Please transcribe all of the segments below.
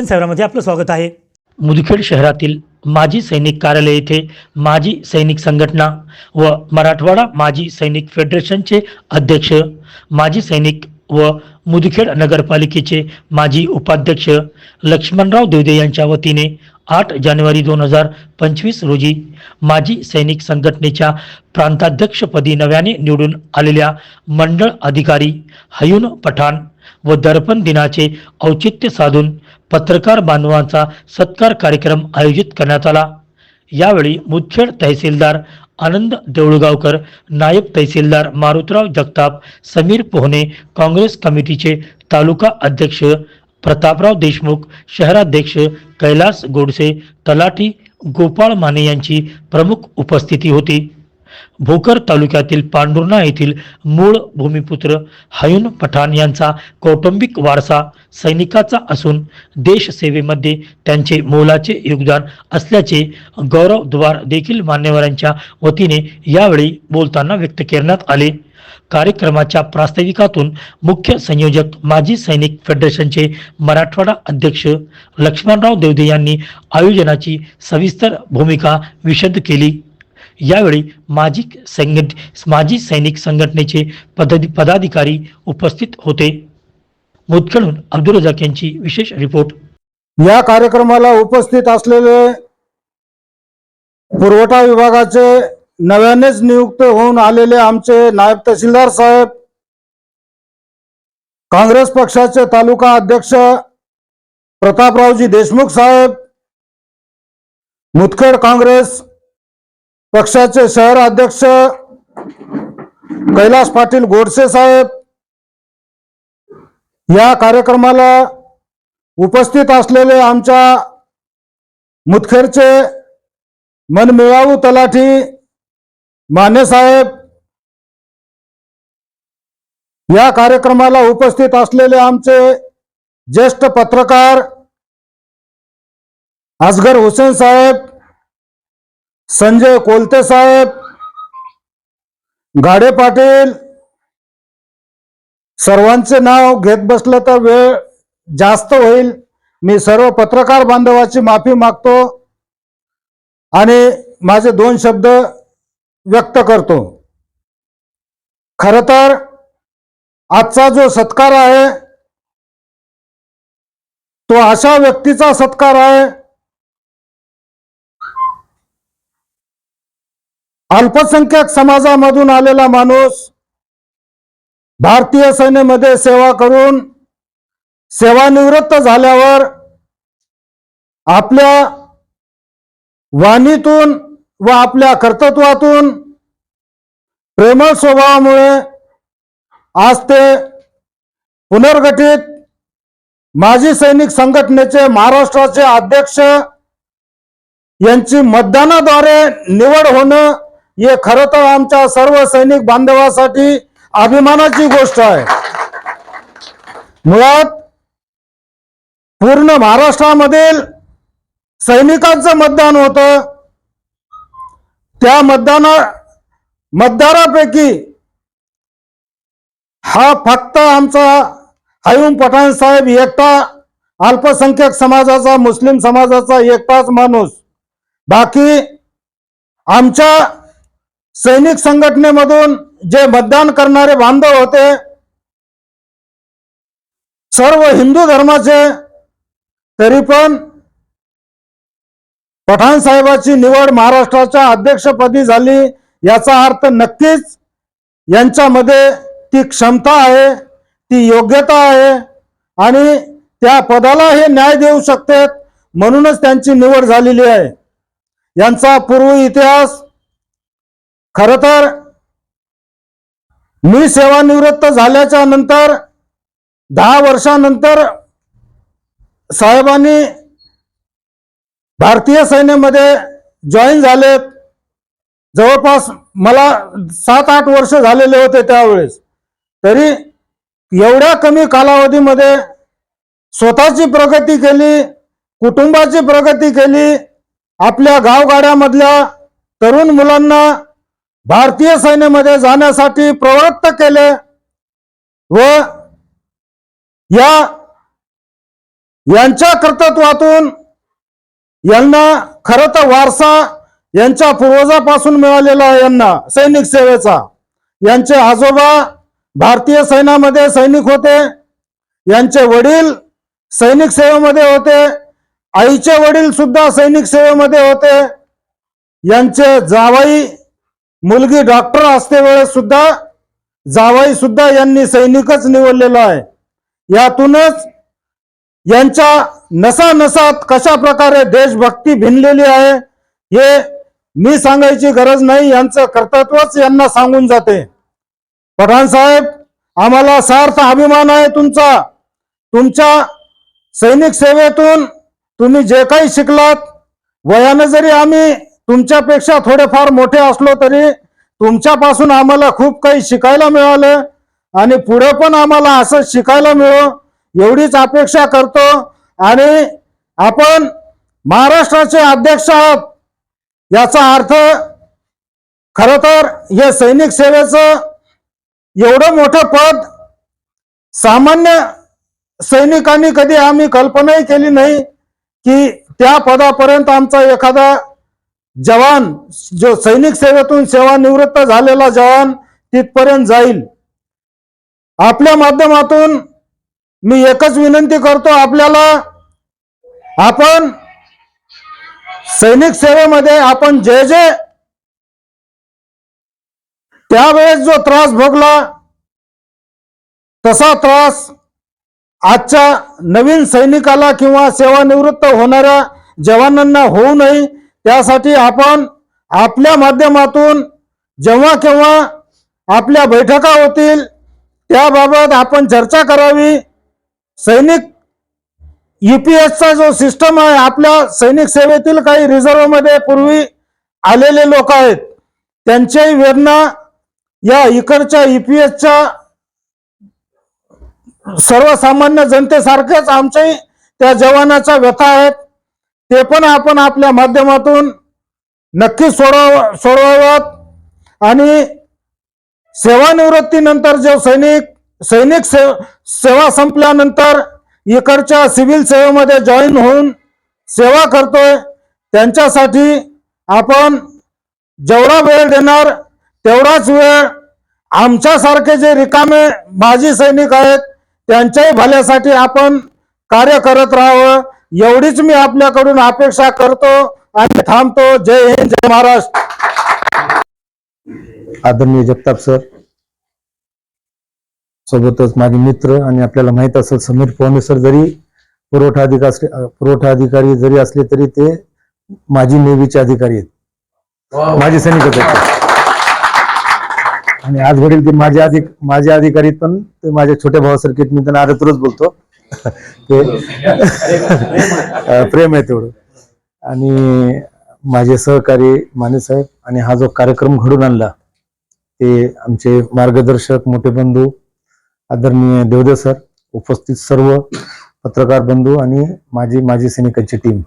भूषण साहेबांमध्ये आपलं स्वागत आहे. मुदखेड शहरातील माजी सैनिक कार्यालय येथे माजी सैनिक संघटना व मराठवाडा माजी सैनिक फेडरेशनचे अध्यक्ष माजी सैनिक व मुदखेड नगरपालिकेचे माजी उपाध्यक्ष लक्ष्मणराव देवदे यांच्या वतीने आठ जानेवारी दोन हजार पंचवीस रोजी माजी सैनिक संघटनेच्या प्रांताध्यक्षपदी नव्याने निवडून आलेल्या मंडळ अधिकारी हयून पठाण व दर्पण दिनाचे औचित्य साधून पत्रकार बांधवांचा सत्कार कार्यक्रम आयोजित करण्यात आला. यावेळी मुदखेड तहसीलदार आनंद देऊळगावकर नायब तहसीलदार मारुतराव जगताप समीर पोहणे काँग्रेस कमिटीचे तालुका अध्यक्ष प्रतापराव देशमुख शहराध्यक्ष कैलास गोडसे तलाठी गोपाळ माने यांची प्रमुख उपस्थिती होती. भोकर तालुक्यातील पांडुर्णा येथील मूळ भूमिपुत्र हयून पठाण यांचा कौटुंबिक वारसा सैनिकाचा असून देशसेवेमध्ये त्यांचे मोलाचे योगदान असल्याचे गौरव द्वार देखील मान्यवरांच्या वतीने यावेळी बोलताना व्यक्त करण्यात आले. कार्यक्रमाच्या प्रास्ताविकातून मुख्य संयोजक माजी सैनिक फेडरेशनचे मराठवाडा अध्यक्ष लक्ष्मणराव देवदे यांनी आयोजनाची सविस्तर भूमिका विशद केली. यावेळी माजी संघट माजी सैनिक संघटनेचे पद पदाधिकारी उपस्थित होते. मुदखेडून अब्दुल रजाक यांची विशेष रिपोर्ट. या कार्यक्रमाला उपस्थित असलेले पुरवठा विभागाचे नव्यानेच नियुक्त होऊन आलेले आमचे नायब तहसीलदार साहेब काँग्रेस पक्षाचे तालुका अध्यक्ष प्रतापरावजी देशमुख साहेब मुदखेड काँग्रेस पक्षाचे शहर अध्यक्ष कैलास पाटील गोडसे साहेब या कार्यक्रमाला उपस्थित असलेले आमच्या मुतखेरचे मनमिळावू तलाठी माने साहेब या कार्यक्रमाला उपस्थित असलेले आमचे ज्येष्ठ पत्रकार असगर हुसेन साहेब संजय कोलते साहेब गाडे पाटील सर्वांचे नाव घेत बसलं तर वेळ जास्त होईल. मी सर्व पत्रकार बांधवाची माफी मागतो आणि माझे दोन शब्द व्यक्त करतो. खर तर आजचा जो सत्कार आहे तो अशा व्यक्तीचा सत्कार आहे अल्पसंख्याक समाजामधून आलेला माणूस भारतीय सैन्यामध्ये सेवा करून सेवानिवृत्त झाल्यावर आपल्या वाणीतून व आपल्या कर्तृत्वातून प्रेमळ स्वभावामुळे आज ते पुनर्गठित माजी सैनिक संघटनेचे महाराष्ट्राचे अध्यक्ष यांची मतदानाद्वारे निवड होणं हे खरं तर आमच्या सर्व सैनिक बांधवासाठी अभिमानाची गोष्ट आहे. मुळात पूर्ण महाराष्ट्रामधील सैनिकांचं मतदान होतं. त्या मतदाना मतदारापैकी हा फक्त आमचा हयूम पठाण साहेब एकटा अल्पसंख्याक समाजाचा मुस्लिम समाजाचा एकटाच माणूस. बाकी आमच्या सैनिक संघटनेमधून जे मतदान करणारे बांधव होते सर्व हिंदू धर्माचे तरी पण पठाण साहेबाची निवड महाराष्ट्राच्या अध्यक्षपदी झाली याचा अर्थ नक्कीच यांच्यामध्ये ती क्षमता आहे ती योग्यता आहे आणि त्या पदाला हे न्याय देऊ शकतात म्हणूनच त्यांची निवड झालेली आहे. यांचा पूर्व इतिहास खर तर मी सेवानिवृत्त झाल्याच्यानंतर दहा वर्षानंतर साहेबांनी भारतीय सैन्यामध्ये जॉईन झालेत. जवळपास मला सात आठ वर्ष झालेले होते त्यावेळेस. तरी एवढ्या कमी कालावधीमध्ये स्वतःची प्रगती केली कुटुंबाची प्रगती केली आपल्या गावगाड्यामधल्या तरुण मुलांना भारतीय सैन्यामध्ये जाण्यासाठी प्रवृत्त केले व या यांच्या कर्तृत्वातून यांना खरं तर वारसा यांच्या पूर्वजापासून मिळालेला यांना सैनिक सेवेचा. यांचे आजोबा भारतीय सैन्यामध्ये सैनिक होते यांचे वडील सैनिक सेवेमध्ये होते आईचे वडील सुद्धा सैनिक सेवेमध्ये होते यांचे जावाई मुलगी डॉक्टर असते वेळेस सुद्धा जावाई सुद्धा यांनी सैनिकच निवडलेला आहे. यातूनच यांच्या नसा नसात कशा प्रकारे देशभक्ती भिनलेली आहे हे मी सांगायची गरज नाही यांचं कर्तृत्वच यांना सांगून जाते. पठाण साहेब आम्हाला सार्थ अभिमान आहे तुमचा. तुमच्या सैनिक सेवेतून तुम्ही जे काही शिकलात वयानं जरी आम्ही तुमच्यापेक्षा थोडेफार मोठे असलो तरी तुमच्यापासून आम्हाला खूप काही शिकायला मिळालं. आणि पुढे पण आम्हाला असं शिकायला मिळो एवढीच अपेक्षा करतो. आणि आपण महाराष्ट्राचे अध्यक्ष आहात याचा अर्थ खर तर हे सैनिक सेवेचं एवढं मोठं पद सामान्य सैनिकांनी कधी आम्ही कल्पनाही केली नाही की त्या पदापर्यंत आमचा एखादा जवान जो सैनिक सेवेतून सेवानिवृत्त झालेला जवान तिथपर्यंत जाईल. आपल्या माध्यमातून मी एकच विनंती करतो आपल्याला आपण सैनिक सेवेमध्ये आपण जे जे त्यावेळेस जो त्रास भोगला तसा त्रास आजच्या नवीन सैनिकाला किंवा सेवानिवृत्त होणाऱ्या जवानांना होऊ नये. त्यासाठी आपण आपल्या माध्यमातून जेव्हा केव्हा आपल्या बैठका होतील त्याबाबत आपण चर्चा करावी. सैनिक ईपीएसचा जो सिस्टम आहे आपल्या सैनिक सेवेतील काही रिझर्वमध्ये पूर्वी आलेले लोक आहेत त्यांच्याही वेदना या इकडच्या ईपीएसच्या सर्वसामान्य जनतेसारखेच आमच्याही त्या जवानाच्या व्यथा आहेत. ते पण आपण आपल्या माध्यमातून नक्की सोडव सोडवाव्यात. आणि सेवानिवृत्तीनंतर जे सैनिक सैनिक से सेवा संपल्यानंतर इकडच्या सिव्हिल सेवेमध्ये जॉईन होऊन सेवा करतोय. त्यांच्यासाठी आपण जेवढा वेळ देणार तेवढाच वेळ आमच्यासारखे जे रिकामे माजी सैनिक आहेत त्यांच्याही भल्यासाठी आपण कार्य करत राहावं. एवढीच मी आपल्याकडून अपेक्षा करतो आणि थांबतो. जय हिंद जय महाराष्ट्र. आदरणीय जगताप सर सोबतच माझे मित्र आणि आपल्याला माहीत असेल समीर पवने सर जरी पुरवठा अधिकारी पुरवठा अधिकारी जरी असले तरी ते माजी नेव्हीचे अधिकारी आहेत. आहेत ते. आणि आज वडील ते माझे अधिक माझे अधिकारी पण ते माझ्या छोट्या भावासारखे. मी त्यांना आरतुरच बोलतो. ते अं, प्रेम आहे तेवढं. आणि माझे सहकारी माने साहेब आणि हा जो कार्यक्रम घडून आणला ते आमचे मार्गदर्शक मोठे बंधू आदरणीय देवदेव सर उपस्थित सर्व पत्रकार बंधू आणि माझी माजी सैनिकांची टीम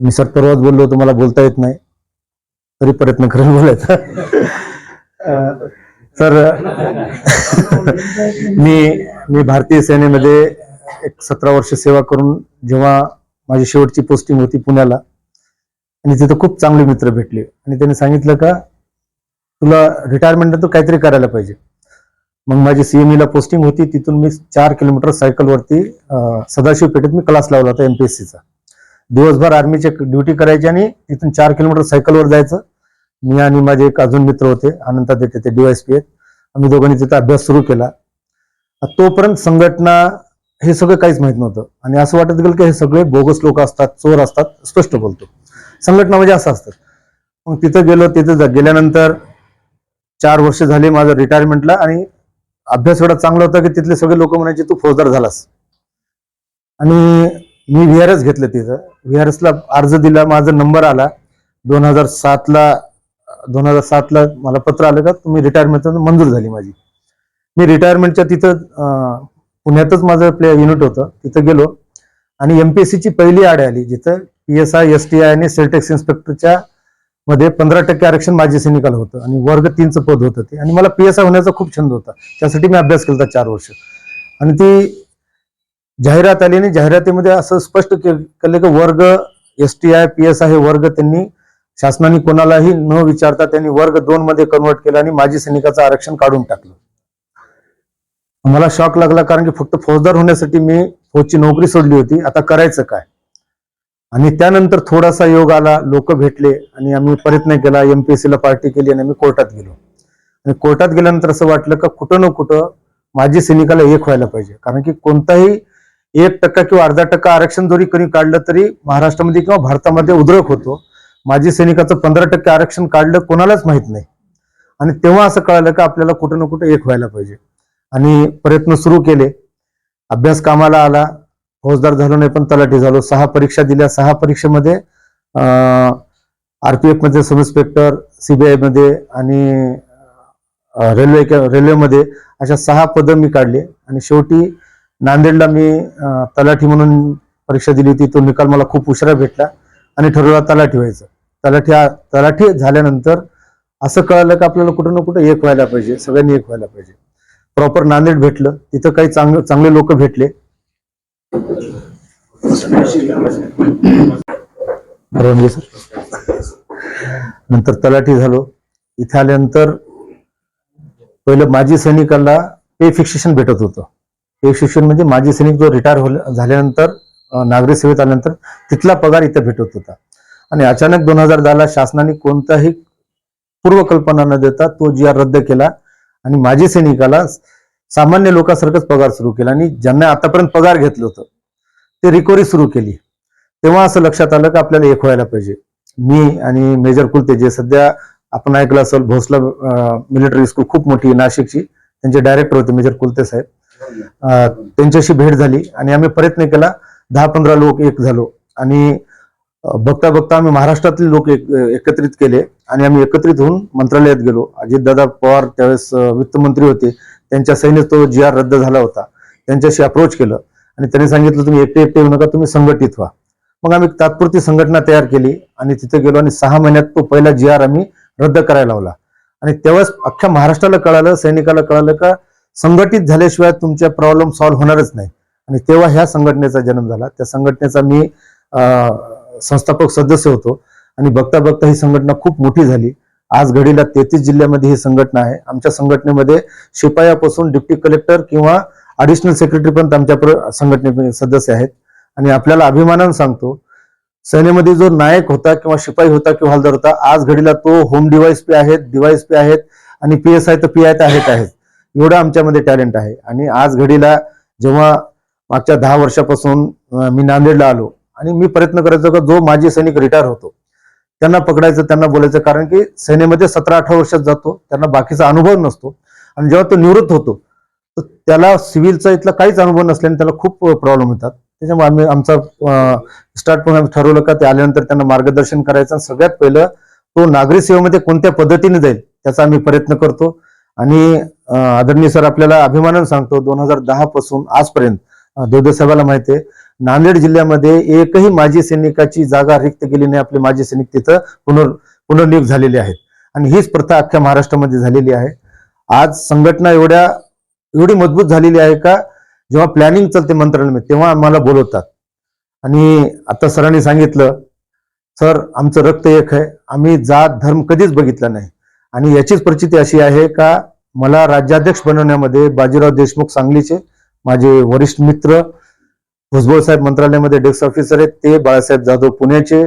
मी सर परवाच बोललो होतो मला बोलता येत नाही. तरी प्रयत्न करेन बोलायचा. सर मी मी भारतीय सेनेमध्ये एक सतरा वर्ष सेवा करून जेव्हा माझी शेवटची पोस्टिंग होती पुण्याला आणि तिथं खूप चांगले मित्र भेटले. आणि त्यांनी सांगितलं का तुला रिटायरमेंट काहीतरी करायला पाहिजे. मग माझी सीएमईला पोस्टिंग होती तिथून मी चार किलोमीटर सायकलवरती सदाशिव पेठेत मी क्लास लावला होता एमपीएससीचा दिवसभर आर्मीचे ड्युटी करायची आणि तिथून चार किलोमीटर सायकलवर जायचं. मी आणि माझे एक अजून मित्र होते अनंता देते ते डीवायसपी आहेत. आम्ही दोघांनी तिथं अभ्यास सुरू केला. तोपर्यंत संघटना हे सगळं काहीच माहीत नव्हतं. आणि असं वाटत गेलं की हे सगळे बोगस लोक असतात चोर असतात स्पष्ट बोलतो. संघटना म्हणजे असं असतात मग तिथं गेलो तिथं जा- गेल्यानंतर चार वर्ष झाले माझं रिटायरमेंटला आणि अभ्यास एवढा चांगला होता की तिथले सगळे लोक म्हणायचे तू फौजदार झालास. आणि मी व्ही आर एस घेतलं तिथं. व्ही आर एसला अर्ज दिला माझा नंबर आला. दोन हजार सातला दोन हजार सातला मला पत्र आलं का तुम्ही रिटायरमेंट मंजूर झाली माझी. मी रिटायरमेंटच्या तिथं पुण्यातच माझं प्ले युनिट होतं. तिथं गेलो. आणि एमपीएससीची पहिली आड आली जिथं P S I S T I आणि सेल्टेक्स इन्स्पेक्टरच्या मध्ये पंधरा टक्के आरक्षण माझी सैनिकाला होतं. आणि वर्ग तीनचं पद होतं ते. आणि मला पी एस आय होण्याचा खूप छंद होता. त्यासाठी मी अभ्यास केला होता चार वर्ष. आणि ती जाहिरात आली आणि जाहिरातीमध्ये असं स्पष्ट केलं की वर्ग S T I P S I हे वर्ग त्यांनी शासनाने कोणालाही न विचारता त्यांनी वर्ग दोन मध्ये कन्वर्ट केलं आणि माजी सैनिकाचं आरक्षण काढून टाकलं. मला शॉक लागला कारण की फक्त फौजदार होण्यासाठी मी फौजची नोकरी सोडली होती. आता करायचं काय? आणि त्यानंतर थोडासा योग आला लोक भेटले आणि आम्ही प्रयत्न केला एमपीएससी ला पार्टी केली आणि आम्ही कोर्टात गेलो. आणि कोर्टात गेल्यानंतर असं वाटलं का कुठं ना कुठं माझी सैनिकाला एक व्हायला पाहिजे. कारण की कोणताही एक टक्का किंवा अर्धा टक्का आरक्षण जरी कधी काढलं तरी महाराष्ट्रामध्ये किंवा भारतामध्ये उद्रेक होतो. माझी सैनिकाचं पंधरा टक्के आरक्षण काढलं कोणालाच माहीत नाही. आणि तेव्हा असं कळालं का आपल्याला कुठं ना कुठं एक व्हायला पाहिजे. आणि प्रयत्न सुरू केले. अभ्यास कामाला आला. फौजदार झालो नाही पण तलाठी झालो. सहा परीक्षा दिल्या. सहा परीक्षेमध्ये आर पी एफमध्ये सब इन्स्पेक्टर सीबीआयमध्ये आणि रेल्वे रेल्वेमध्ये अशा सहा पदं मी काढले. आणि शेवटी नांदेडला मी तलाठी म्हणून परीक्षा दिली होती. तो निकाल मला खूप उशिरा भेटला आणि ठरवला तलाठी व्हायचं. तलाठी तलाठी झाल्यानंतर असं कळालं की आपल्याला कुठं ना कुठं एक व्हायला पाहिजे. सगळ्यांनी एक व्हायला पाहिजे. प्रॉपर नांदेड भेटलं तिथं काही चांगले चांगले लोक भेटले. नंतर तलाठी झालो. इथे आल्यानंतर पहिलं माजी सैनिकाला पे फिक्सेशन भेटत होतं. पे फिक्सेशन म्हणजे माजी सैनिक जो रिटायर झाल्यानंतर नागरी सेवेत आल्यानंतर तिथला पगार इथे भेटत होता. आणि अचानक दोन हजार दहाला शासनाने कोणताही पूर्वकल्पना न देता तो जी आर रद्द केला. आणि माजी सैनिकाला सामान्य लोकांसारखंच पगार सुरू केला आणि ज्यांना आतापर्यंत पगार घेतलं होतं ते रिकव्हरी सुरू केली. तेव्हा असं लक्षात आलं की आपल्याला एक व्हायला पाहिजे. मी आणि मेजर कुलते जे सध्या आपण ऐकलं असेल भोसला मिलिटरी स्कूल खूप मोठी नाशिकची. त्यांचे डायरेक्टर होते मेजर कुलते साहेब. त्यांच्याशी भेट झाली आणि आम्ही प्रयत्न केला दहा पंधरा लोक एक झालो. आणि बघता बघता आम्ही महाराष्ट्रातील लोक एक एकत्रित केले आणि आम्ही एकत्रित होऊन मंत्रालयात गेलो. अजितदादा पवार त्यावेळेस वित्तमंत्री होते. त्यांच्या सैन्य तो जी आर रद्द झाला होता. त्यांच्याशी अप्रोच केलं. आणि त्यांनी सांगितलं तुम्ही एकटे एकटे येऊ नका तुम्ही संघटित व्हा. मग आम्ही तात्पुरती संघटना तयार केली आणि तिथे गेलो आणि सहा महिन्यात तो पहिला जी आर आम्ही रद्द करायला लावला. आणि तेव्हाच अख्ख्या महाराष्ट्राला कळालं सैनिकाला कळालं का संघटित झाल्याशिवाय तुमच्या प्रॉब्लेम सॉल्व्ह होणारच नाही. आणि तेव्हा ह्या संघटनेचा जन्म झाला. त्या संघटनेचा मी संस्थापक सदस्य होतो. आणि बघता बघता ही संघटना खूप मोठी झाली. आज घडीला तेहतीस जिल्ह्यामध्ये ही संघटना आहे. आमच्या संघटनेमध्ये शिपायापासून डिप्टी कलेक्टर किंवा अडिशनल सेक्रेटरी पर्यंत आमच्या संघटने सदस्य आहेत. आणि आपल्याला अभिमानानं सांगतो सेनेमध्ये जो नायक होता किंवा शिपाई होता किंवा हलदार होता आज घडीला तो होम डिवाइस पी आहेत डिवाइस पी आहेत आणि पी एस आय तर पी आय तर आहेत आहेत. एवढं आमच्यामध्ये टॅलेंट आहे. आणि आज घडीला जेव्हा मागच्या दहा वर्षापासून मी नांदेडला आलो आणि मी प्रयत्न करायचो का जो माजी सैनिक रिटायर होतो त्यांना पकडायचं त्यांना बोलायचं. कारण की सेनेमध्ये सतरा अठरा वर्षात जातो त्यांना बाकीचा अनुभव नसतो. आणि जेव्हा तो निवृत्त होतो तर त्याला सिव्हिलचा इथला काहीच अनुभव नसल्याने त्याला खूप प्रॉब्लेम येतात. त्याच्यामुळे आम्ही आमचा स्टार्ट पण आम्ही ठरवलं का ते आल्यानंतर त्यांना मार्गदर्शन करायचं. आणि सगळ्यात पहिलं तो नागरी सेवेमध्ये कोणत्या पद्धतीने जाईल त्याचा आम्ही प्रयत्न करतो. आणि आदरणीय सर आपल्याला अभिमानानं सांगतो दोन हजार दहा पासून आजपर्यंत देवदेव साहेबाला माहिती आहे नांदेड जिल्ह्यामध्ये एकही माजी सैनिकाची जागा रिक्त गेली नाही. आपले माजी सैनिक तिथं पुनर् पुनर्नियुक्त झालेले आहेत. आणि हीच प्रथा अख्ख्या महाराष्ट्रामध्ये झालेली आहे. आज संघटना एवढ्या एवढी मजबूत झालेली आहे का? जेव्हा प्लॅनिंग चालते मंत्रालयामध्ये तेव्हा आम्हाला बोलवतात. आणि आता सरांनी सांगितलं सर आमचं रक्त एक आहे. आम्ही जात धर्म कधीच बघितला नाही. आणि याचीच परिस्थिती अशी आहे का? मला राज्याध्यक्ष बनवण्यामध्ये बाजीराव देशमुख सांगलीचे माझे वरिष्ठ मित्र भुजबळ साहेब मंत्रालयामध्ये डेस्क ऑफिसर आहेत. ते बाळासाहेब जाधव पुण्याचे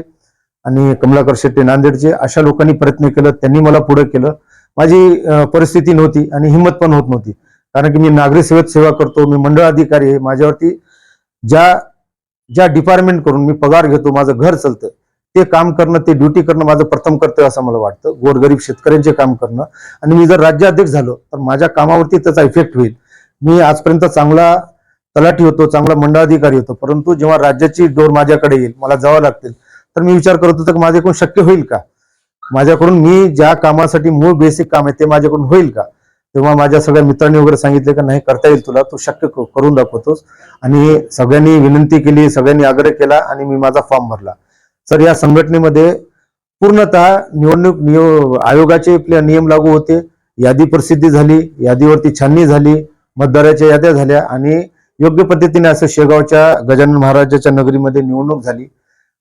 आणि कमलाकर शेट्टी नांदेडचे. अशा लोकांनी प्रयत्न केलं. त्यांनी मला पुढे केलं. माझी परिस्थिती नव्हती आणि हिंमत पण होत नव्हती. कारण की मी नागरी सेवेत सेवा करतो. मी मंडळ अधिकारी आहे. माझ्यावरती ज्या ज्या डिपार्टमेंट करून मी पगार घेतो माझं घर चालतं ते काम करणं ते ड्युटी करणं माझं प्रथम कर्तव्य असं मला वाटतं. गोरगरीब शेतकऱ्यांचे काम करणं. आणि मी जर राज्याध्यक्ष झालो तर माझ्या कामावरती त्याचा इफेक्ट होईल. मी आजपर्यंत चांगला तलाठी होतो चांगला मंडळाधिकारी होतो. परंतु जेव्हा राज्याची डोर माझ्याकडे येईल मला जावं लागतील तर मी विचार करत होतो की माझ्याकडून शक्य होईल का? माझ्याकडून मी ज्या कामासाठी मूळ बेसिक काम आहे ते माझ्याकडून होईल का? तेव्हा माझ्या सगळ्या मित्रांनी वगैरे सांगितले की नाही करता येईल तुला तू शक्य करून दाखवतोस. आणि सगळ्यांनी विनंती केली सगळ्यांनी आग्रह केला आणि मी माझा फॉर्म भरला. सर या संघटनेमध्ये पूर्णतः निवडणूक नियो आयोगाचे आपले नियम लागू होते. यादी प्रसिद्धी झाली यादीवरती छाननी झाली मतदाराच्या याद्या झाल्या आणि योग्य पद्धतीने असं शेगावच्या गजानन महाराजाच्या नगरीमध्ये निवडणूक झाली.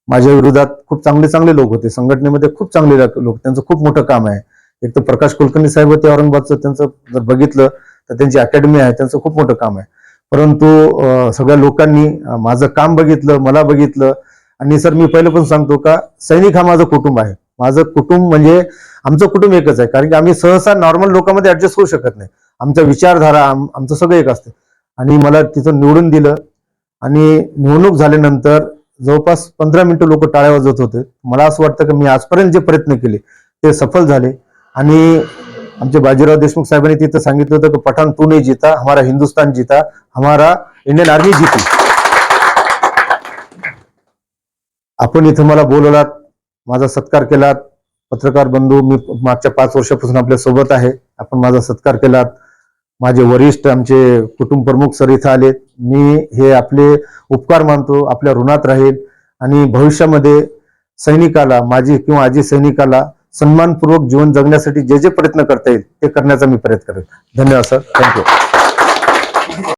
माझ्या विरोधात खूप चांगले चांगले लोक होते. संघटनेमध्ये खूप चांगले लोक. त्यांचं खूप मोठं काम आहे. एक तर प्रकाश कुलकर्णी साहेब होते औरंगाबादचं. त्यांचं जर बघितलं तर त्यांची अकॅडमी आहे. त्यांचं खूप मोठं काम आहे. परंतु सगळ्या लोकांनी माझं काम बघितलं मला बघितलं. आणि सर मी पहिलं पण सांगतो का सैनिक हा माझं कुटुंब आहे. माझं कुटुंब म्हणजे आमचं कुटुंब एकच आहे. कारण की आम्ही सहसा नॉर्मल लोकांमध्ये ऍडजस्ट होऊ शकत नाही. आमच्या विचारधारा आमचं सगळं एक असतं. आणि मला तिथं निवडून दिलं. आणि निवडणूक झाल्यानंतर जवळपास पंधरा मिनिटं लोक टाळ्या वाजवत होते. मला असं वाटतं की मी आजपर्यंत जे प्रयत्न केले ते सफल झाले. आणि आमचे बाजीराव देशमुख साहेबांनी तिथं सांगितलं होतं की पठाण तू नाही जिता हमारा हिंदुस्तान जिता हमारा इंडियन आर्मी जिती. आपण इथं मला बोलवलात माझा सत्कार केलात. पत्रकार बंधू मी मागच्या पाच वर्षापासून आपल्यासोबत आहे. आपण माझा सत्कार केलात. माझे वरिष्ठ आमचे कुटुंब प्रमुख सर इथं आलेत मी हे आपले उपकार मानतो आपल्या ऋणात राहील आणि भविष्यामध्ये सैनिकाला माझी किंवा आजी सैनिकाला सन्मानपूर्वक जीवन जगण्यासाठी जे जे प्रयत्न करता येईल ते करण्याचा मी प्रयत्न करेल. धन्यवाद सर. थँक्यू